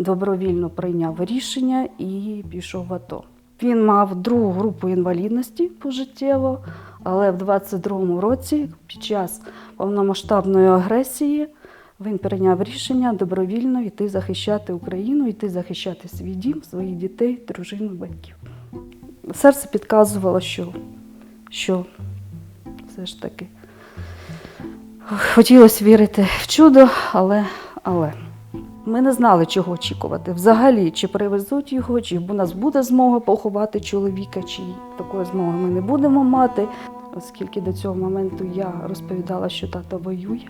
добровільно прийняв рішення і пішов в АТО. Він мав другу групу інвалідності пожиттєво, але в 22-му році, під час повномасштабної агресії, він прийняв рішення добровільно йти захищати Україну, йти захищати свій дім, своїх дітей, дружину, батьків. Серце підказувало, що, що все ж таки хотілося вірити в чудо, але, але. Ми не знали, чого очікувати. Взагалі, чи привезуть його, чи у нас буде змога поховати чоловіка, чи такої змоги ми не будемо мати. Оскільки до цього моменту я розповідала, що тато воює.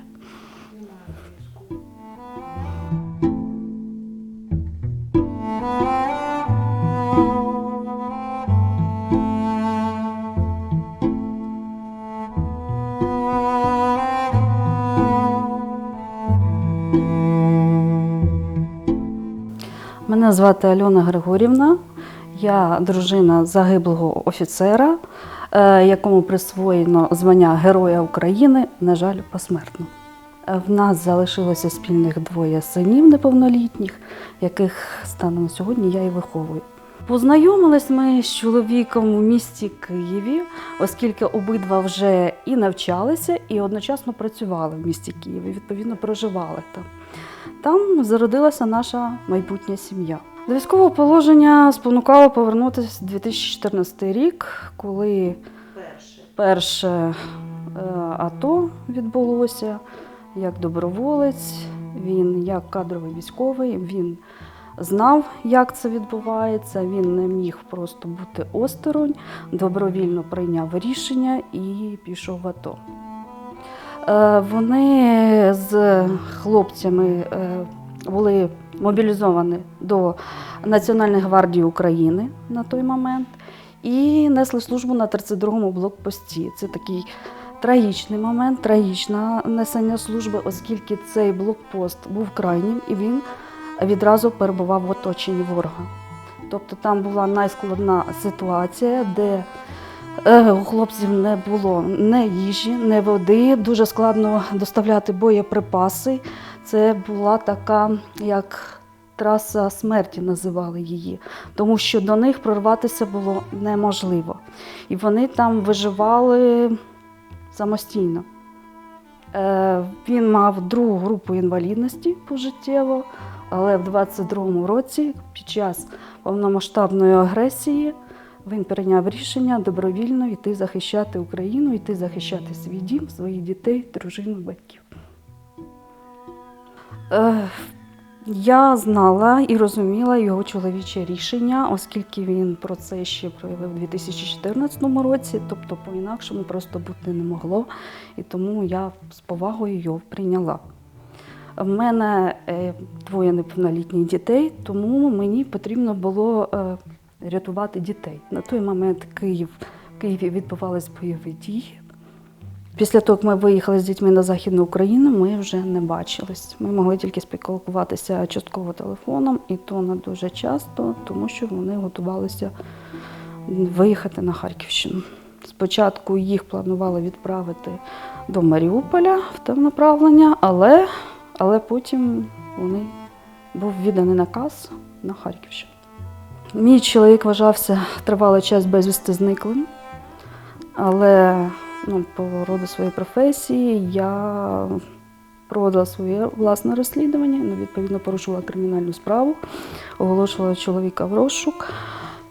Мене звати Альона Григорівна. Я дружина загиблого офіцера, е, якому присвоєно звання Героя України, на жаль, посмертно. Е, В нас залишилося спільних двоє синів неповнолітніх, яких станом сьогодні я і виховую. Познайомились ми з чоловіком у місті Києві, оскільки обидва вже і навчалися, і одночасно працювали в місті Києві, відповідно проживали там. Там зародилася наша майбутня сім'я. До військового положення спонукало повернутися 2014 рік, коли перше е, АТО відбулося як доброволець, він як кадровий військовий, він знав, як це відбувається. Він не міг просто бути осторонь, добровільно прийняв рішення і пішов в АТО. Е, Вони з хлопцями е, були мобілізовані до Національної гвардії України на той момент і несли службу на 32-му блокпості. Це такий трагічний момент, трагічне несення служби, оскільки цей блокпост був крайнім і він відразу перебував в оточенні ворога. Тобто там була найскладна ситуація, де У хлопців не було ні їжі, ні води. Дуже складно доставляти боєприпаси. Це була така, як траса смерті називали її, тому що до них прорватися було неможливо. І вони там виживали самостійно. Е, Він мав другу групу інвалідності пожиттєво, але в 22-му році, під час повномасштабної агресії, він прийняв рішення добровільно йти захищати Україну, йти захищати свій дім, своїх дітей, дружину, батьків. Е, я знала і розуміла його чоловіче рішення, оскільки він про це ще проявив у 2014 році, тобто по-інакшому просто бути не могло, і тому я з повагою його прийняла. В мене е, двоє неповнолітніх дітей, тому мені потрібно було е, рятувати дітей. На той момент Київ, в Києві відбувались бойові дії. Після того, як ми виїхали з дітьми на Західну Україну, ми вже не бачились. Ми могли тільки спілкуватися частково телефоном, і то не дуже часто, тому що вони готувалися виїхати на Харківщину. Спочатку їх планували відправити до Маріуполя в те направлення, але, але потім вони був відданий наказ на Харківщину. Мій чоловік вважався тривалий час безвісти зниклим, але ну, по роду своєї професії я проводила своє власне розслідування, ну, відповідно порушила кримінальну справу, оголошувала чоловіка в розшук.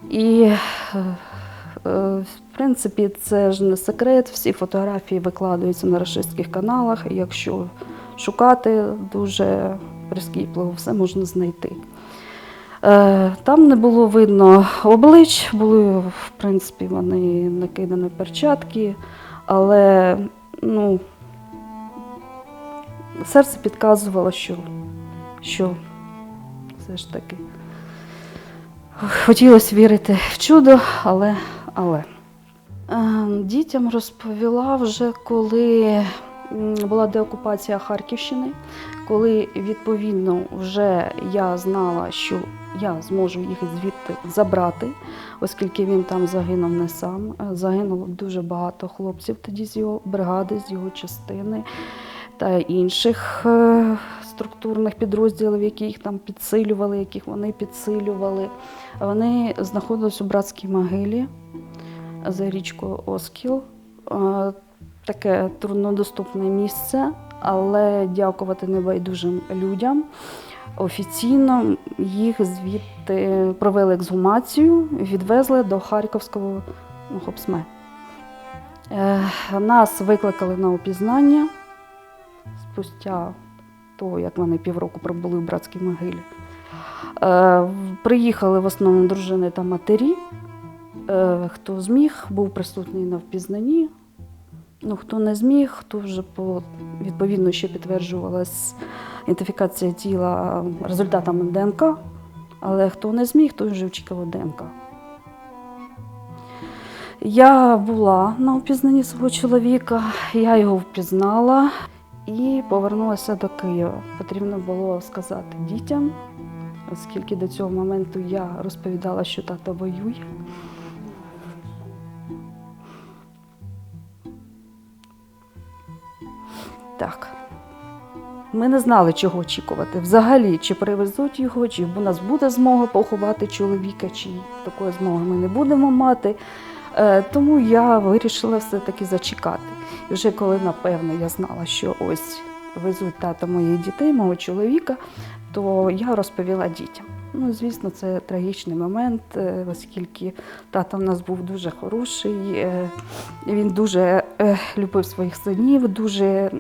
І, е, е, в принципі, це ж не секрет, всі фотографії викладаються на рашистських каналах, і якщо шукати дуже прискіпливо, все можна знайти. Е, Там не було видно облич, були, в принципі, вони накидані перчатки, але ну, серце підказувало, що, що все ж таки хотілося вірити в чудо, але. але. Е, Дітям розповіла вже, коли була деокупація Харківщини, коли відповідно вже я знала, що я зможу їх звідти забрати, оскільки він там загинув не сам. Е, Загинуло дуже багато хлопців тоді з його бригади, з його частини та інших е, структурних підрозділів, які їх там підсилювали, яких вони підсилювали. Вони знаходились у братській могилі за річкою Оскіл. Таке труднодоступне місце, але дякувати небайдужим людям. Офіційно їх звідти провели ексгумацію, відвезли до Харківського ГОПСМЕ. Е, Нас викликали на опізнання спустя того, як вони півроку пробули в братській могилі. Е, Приїхали в основному дружини та матері. Е, Хто зміг, був присутній на впізнанні. Ну, хто не зміг, хто вже по відповідно ще підтверджувалась ідентифікація тіла результатами ДНК. Але хто не зміг, той вже очікував ДНК. Я була на опізнанні свого чоловіка, я його впізнала і повернулася до Києва. Потрібно було сказати дітям, оскільки до цього моменту я розповідала, що тато воює. Так. Ми не знали, чого очікувати. Взагалі, чи привезуть його, чи у нас буде змога поховати чоловіка, чи такої змоги ми не будемо мати. Е, Тому я вирішила все-таки зачекати. І вже коли, напевно, я знала, що ось везуть тата моїх дітей, мого чоловіка, то я розповіла дітям. Ну, звісно, це трагічний момент, е, оскільки тато в нас був дуже хороший. е, Він дуже е, любив своїх синів, дуже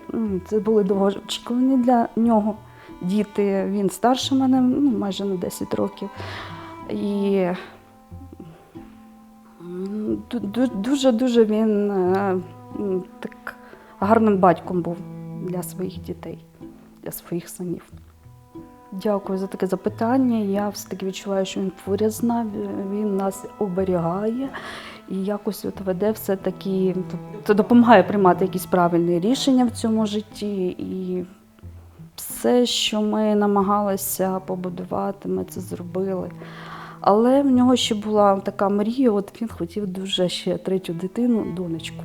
це були довгоочікувані для нього діти. Він старше мене ну, майже на 10 років. І дуже-дуже він так гарним батьком був для своїх дітей, для своїх синів. Дякую за таке запитання. Я все-таки відчуваю, що він нами, він нас оберігає і якось от веде все-таки, тобто допомагає приймати якісь правильні рішення в цьому житті. І все, що ми намагалися побудувати, ми це зробили. Але в нього ще була така мрія, от він хотів дуже ще третю дитину, донечку.